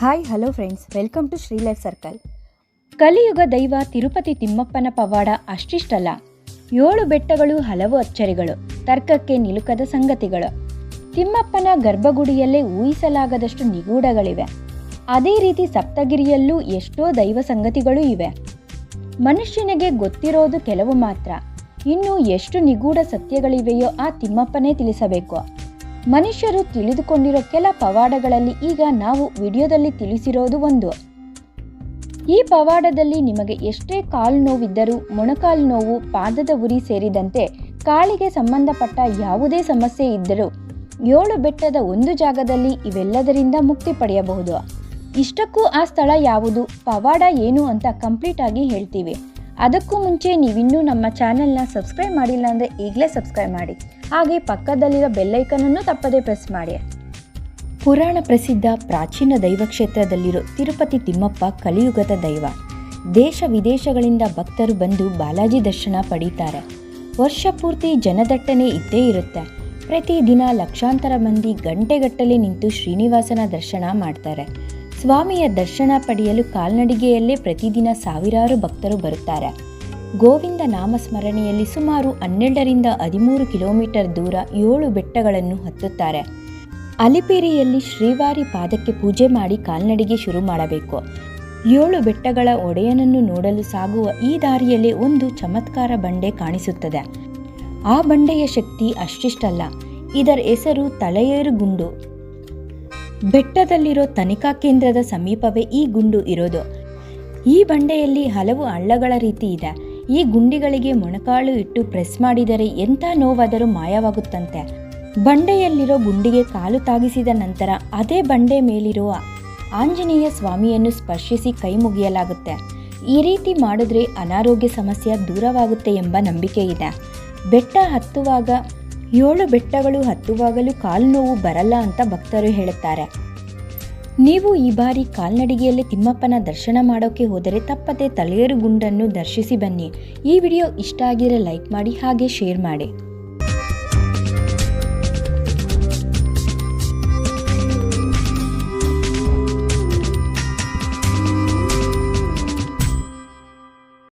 Hi hello friends welcome to Shri life circle ಕಲಿಯುಗ ದೈವ ತಿರುಪತಿ ತಿಮ್ಮಪ್ಪನ ಪವಾಡ ಅಷ್ಟಿಷ್ಟಲ್ಲ. ಏಳು ಬೆಟ್ಟಗಳು, ಹಲವು ಅಚ್ಚರಿಗಳು, ತರ್ಕಕ್ಕೆ ನಿಲುಕದ ಸಂಗತಿಗಳು. ತಿಮ್ಮಪ್ಪನ ಗರ್ಭಗುಡಿಯಲ್ಲೇ ಊಹಿಸಲಾಗದಷ್ಟು ನಿಗೂಢಗಳಿವೆ. ಅದೇ ರೀತಿ ಸಪ್ತಗಿರಿಯಲ್ಲೂ ಎಷ್ಟೋ ದೈವ ಸಂಗತಿಗಳು ಇವೆ. ಮನುಷ್ಯನಿಗೆ ಗೊತ್ತಿರೋದು ಕೆಲವು ಮಾತ್ರ. ಇನ್ನು ಎಷ್ಟು ನಿಗೂಢ ಸತ್ಯಗಳಿವೆಯೋ ಆ ತಿಮ್ಮಪ್ಪನೇ ತಿಳಿಸಬೇಕು. ಮನುಷ್ಯರು ತಿಳಿದುಕೊಂಡಿರೋ ಕೆಲ ಪವಾಡಗಳಲ್ಲಿ ಈಗ ನಾವು ವಿಡಿಯೋದಲ್ಲಿ ತಿಳಿಸಿರೋದು ಒಂದು. ಈ ಪವಾಡದಲ್ಲಿ ನಿಮಗೆ ಎಷ್ಟೇ ಕಾಲು ನೋವಿದ್ದರೂ ಮೊಣಕಾಲು ನೋವು, ಪಾದದ ಉರಿ ಸೇರಿದಂತೆ ಕಾಳಿಗೆ ಸಂಬಂಧಪಟ್ಟ ಯಾವುದೇ ಸಮಸ್ಯೆ ಇದ್ದರೂ ಏಳು ಬೆಟ್ಟದ ಒಂದು ಜಾಗದಲ್ಲಿ ಇವೆಲ್ಲದರಿಂದ ಮುಕ್ತಿ ಪಡೆಯಬಹುದು. ಇಷ್ಟಕ್ಕೂ ಆ ಸ್ಥಳ ಯಾವುದು? ಪವಾಡ ಏನು ಅಂತ ಕಂಪ್ಲೀಟ್ ಆಗಿ ಹೇಳ್ತೀವಿ. ಅದಕ್ಕೂ ಮುಂಚೆ ನೀವಿನ್ನೂ ನಮ್ಮ ಚಾನೆಲ್ನ ಸಬ್ಸ್ಕ್ರೈಬ್ ಮಾಡಿಲ್ಲ ಅಂದರೆ ಈಗಲೇ ಸಬ್ಸ್ಕ್ರೈಬ್ ಮಾಡಿ. ಹಾಗೆ ಪಕ್ಕದಲ್ಲಿರೋ ಬೆಲ್ಲೈಕನನ್ನು ತಪ್ಪದೇ ಪ್ರೆಸ್ ಮಾಡಿ. ಪುರಾಣ ಪ್ರಸಿದ್ಧ ಪ್ರಾಚೀನ ದೈವಕ್ಷೇತ್ರದಲ್ಲಿರೋ ತಿರುಪತಿ ತಿಮ್ಮಪ್ಪ ಕಲಿಯುಗದ ದೈವ. ದೇಶ ವಿದೇಶಗಳಿಂದ ಭಕ್ತರು ಬಂದು ಬಾಲಾಜಿ ದರ್ಶನ ಪಡೀತಾರೆ. ವರ್ಷ ಪೂರ್ತಿ ಜನದಟ್ಟಣೆ ಇದ್ದೇ ಇರುತ್ತೆ. ಪ್ರತಿದಿನ ಲಕ್ಷಾಂತರ ಮಂದಿ ಗಂಟೆಗಟ್ಟಲೆ ನಿಂತು ಶ್ರೀನಿವಾಸನ ದರ್ಶನ ಮಾಡ್ತಾರೆ. ಸ್ವಾಮಿಯ ದರ್ಶನ ಪಡೆಯಲು ಕಾಲ್ನಡಿಗೆಯಲ್ಲೇ ಪ್ರತಿದಿನ ಸಾವಿರಾರು ಭಕ್ತರು ಬರುತ್ತಾರೆ. ಗೋವಿಂದ ನಾಮಸ್ಮರಣೆಯಲ್ಲಿ ಸುಮಾರು ಹನ್ನೆರಡರಿಂದ ಹದಿಮೂರು ಕಿಲೋಮೀಟರ್ ದೂರ ಏಳು ಬೆಟ್ಟಗಳನ್ನು ಹತ್ತುತ್ತಾರೆ. ಅಲಿಪೇರಿಯಲ್ಲಿ ಶ್ರೀವಾರಿ ಪಾದಕ್ಕೆ ಪೂಜೆ ಮಾಡಿ ಕಾಲ್ನಡಿಗೆ ಶುರು ಮಾಡಬೇಕು. ಏಳು ಬೆಟ್ಟಗಳ ಒಡೆಯನನ್ನು ನೋಡಲು ಸಾಗುವ ಈ ದಾರಿಯಲ್ಲಿ ಒಂದು ಚಮತ್ಕಾರ ಬಂಡೆ ಕಾಣಿಸುತ್ತದೆ. ಆ ಬಂಡೆಯ ಶಕ್ತಿ ಅಷ್ಟಿಷ್ಟಲ್ಲ. ಇದರ ಹೆಸರು ತಲೆಯೇರು ಗುಂಡು. ಬೆಟ್ಟದಲ್ಲಿರೋ ತನಿಖಾ ಕೇಂದ್ರದ ಸಮೀಪವೇ ಈ ಗುಂಡು ಇರೋದು. ಈ ಬಂಡೆಯಲ್ಲಿ ಹಲವು ಹಳ್ಳಗಳ ರೀತಿ ಇದೆ. ಈ ಗುಂಡಿಗಳಿಗೆ ಮೊಣಕಾಳು ಇಟ್ಟು ಪ್ರೆಸ್ ಮಾಡಿದರೆ ಎಂಥ ನೋವಾದರೂ ಮಾಯವಾಗುತ್ತಂತೆ. ಬಂಡೆಯಲ್ಲಿರೋ ಗುಂಡಿಗೆ ಕಾಲು ತಾಗಿಸಿದ ನಂತರ ಅದೇ ಬಂಡೆ ಮೇಲಿರುವ ಆಂಜನೇಯ ಸ್ವಾಮಿಯನ್ನು ಸ್ಪರ್ಶಿಸಿ ಕೈ ಮುಗಿಯಲಾಗುತ್ತೆ. ಈ ರೀತಿ ಮಾಡಿದ್ರೆ ಅನಾರೋಗ್ಯ ಸಮಸ್ಯೆ ದೂರವಾಗುತ್ತೆ ಎಂಬ ನಂಬಿಕೆ ಇದೆ. ಬೆಟ್ಟ ಹತ್ತುವಾಗ ಏಳು ಬೆಟ್ಟಗಳು ಹತ್ತುವಾಗಲೂ ಕಾಲು ನೋವು ಬರಲ್ಲ ಅಂತ ಭಕ್ತರು ಹೇಳುತ್ತಾರೆ. ನೀವು ಈ ಬಾರಿ ಕಾಲ್ನಡಿಗೆಯಲ್ಲಿ ತಿಮ್ಮಪ್ಪನ ದರ್ಶನ ಮಾಡೋಕ್ಕೆ ಹೋದರೆ ತಪ್ಪದೆ ತಲೆಯರು ಗುಂಡನ್ನು ದರ್ಶಿಸಿ ಬನ್ನಿ. ಈ ವಿಡಿಯೋ ಇಷ್ಟ ಆಗಿರೋ ಲೈಕ್ ಮಾಡಿ ಹಾಗೆ ಶೇರ್ ಮಾಡಿ.